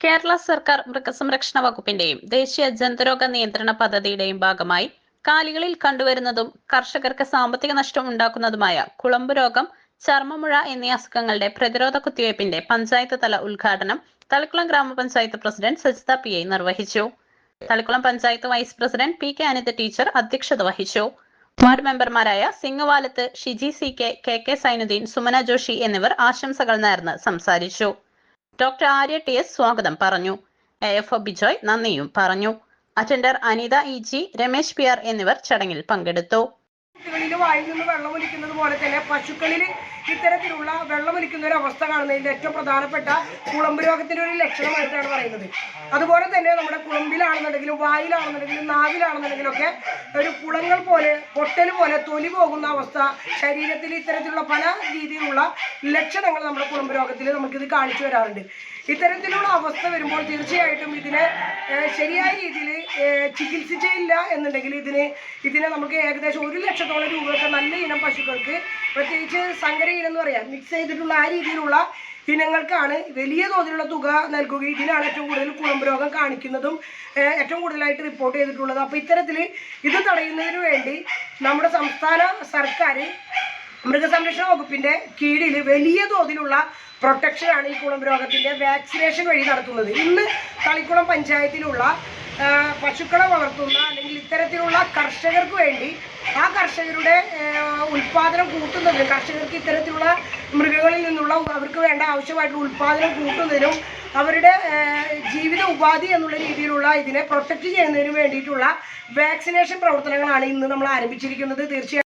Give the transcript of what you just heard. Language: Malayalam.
കേരള സർക്കാർ മൃഗസംരക്ഷണ വകുപ്പിന്റെയും ദേശീയ ജന്തുരോഗ നിയന്ത്രണ പദ്ധതിയുടെയും ഭാഗമായി കാലികളിൽ കണ്ടുവരുന്നതും കർഷകർക്ക് സാമ്പത്തിക നഷ്ടം ഉണ്ടാക്കുന്നതുമായ കുളമ്പ് രോഗം ചർമ്മമുഴ എന്നീ അസുഖങ്ങളുടെ പ്രതിരോധ കുത്തിവയ്പ്പിന്റെ പഞ്ചായത്ത് തല ഉദ്ഘാടനം തളിക്കുളം ഗ്രാമപഞ്ചായത്ത് പ്രസിഡന്റ് സജിത പി ഐ നിർവഹിച്ചു. Thalikkulam panchayat vice president P K Anitha teacher അധ്യക്ഷത വഹിച്ചു. വാർഡ് മെമ്പർമാരായ സിംഗവാലത്ത് Shiji C K K K Sainuddin Sumana Joshi എന്നിവർ ആശംസകൾ നേർന്ന് സംസാരിച്ചു. ഡോക്ടർ ആര്യ ടി എസ് സ്വാഗതം പറഞ്ഞു. എ എഫ് ഒ ബിജോയ് നന്ദിയും പറഞ്ഞു. Attender Anitha E G Ramesh P R എന്നിവർ ചടങ്ങിൽ പങ്കെടുത്തു. വെള്ളമൊലിക്കുന്നത് തന്നെ പശുക്കളിൽ ഇത്തരത്തിലുള്ള വെള്ളമൊലിക്കുന്ന ഒരു അവസ്ഥ കാണുന്നതിന്റെ ഏറ്റവും പ്രധാനപ്പെട്ട കുളമ്പ് രോഗത്തിന്റെ ഒരു ലക്ഷണമായിട്ടാണ് പറയുന്നത്. അതുപോലെ തന്നെ നമ്മുടെ കുളമ്പിലാണെന്നുണ്ടെങ്കിലും വായിലാണെന്നുണ്ടെങ്കിലും നാവിലാണെന്നുണ്ടെങ്കിലും ഒക്കെ ഒരു കുളങ്ങൾ പോലെ പൊട്ടൽ പോലെ തൊലി പോകുന്ന അവസ്ഥ ശരീരത്തിൽ ഇത്തരത്തിലുള്ള പല രീതിയിലുള്ള ലക്ഷണങ്ങൾ നമ്മുടെ കുളമ്പ് രോഗത്തിൽ നമുക്കിത് കാണിച്ചു വരാറുണ്ട് ഇത്തരത്തിലുള്ള അവസ്ഥ വരുമ്പോൾ തീർച്ചയായിട്ടും ഇതിനെ ശരിയായ രീതിയിൽ ചികിത്സിച്ചില്ല എന്നുണ്ടെങ്കിൽ ഇതിന് ഇതിനെ നമുക്ക് ഏകദേശം ഒരു ലക്ഷത്തോളം രൂപയൊക്കെ നല്ല ഇനം പശുക്കൾക്ക് പ്രത്യേകിച്ച് സങ്കര ഇനം എന്ന് പറയാം. മിക്സ് ചെയ്തിട്ടുള്ള ആ രീതിയിലുള്ള ഇനങ്ങൾക്കാണ് വലിയ തോതിലുള്ള തുക നൽകുക. ഇതിനാണ് ഏറ്റവും കൂടുതൽ കുളമ്പ് രോഗം കാണിക്കുന്നതും ഏറ്റവും കൂടുതലായിട്ട് റിപ്പോർട്ട് ചെയ്തിട്ടുള്ളത്. അപ്പോൾ ഇത്തരത്തിൽ ഇത് തടയുന്നതിന് വേണ്ടി നമ്മുടെ സംസ്ഥാന സർക്കാർ മൃഗസംരക്ഷണ വകുപ്പിന്റെ കീഴിൽ വലിയ തോതിലുള്ള പ്രൊട്ടക്ഷനാണ് ഈ കുളമ്പ് രോഗത്തിന്റെ വാക്സിനേഷൻ വഴി നടത്തുന്നത്. ഇന്ന് തളിക്കുളം പഞ്ചായത്തിലുള്ള പശുക്കളെ വളർത്തുന്ന അല്ലെങ്കിൽ ഇത്തരത്തിലുള്ള കർഷകർക്ക് വേണ്ടി ആ കർഷകരുടെ ഉൽപാദനം കൂട്ടുന്നതിനും കർഷകർക്ക് ഇത്തരത്തിലുള്ള മൃഗങ്ങളിൽ നിന്നുള്ള അവർക്ക് വേണ്ട ആവശ്യമായിട്ടുള്ള ഉൽപാദനം കൂട്ടുന്നതിനും അവരുടെ ജീവിത ഉപാധി എന്നുള്ള രീതിയിലുള്ള ഇതിനെ പ്രൊട്ടക്റ്റ് ചെയ്യുന്നതിനും വേണ്ടിയിട്ടുള്ള വാക്സിനേഷൻ പ്രവർത്തനങ്ങളാണ് ഇന്ന് നമ്മൾ ആരംഭിച്ചിരിക്കുന്നത്. തീർച്ചയായും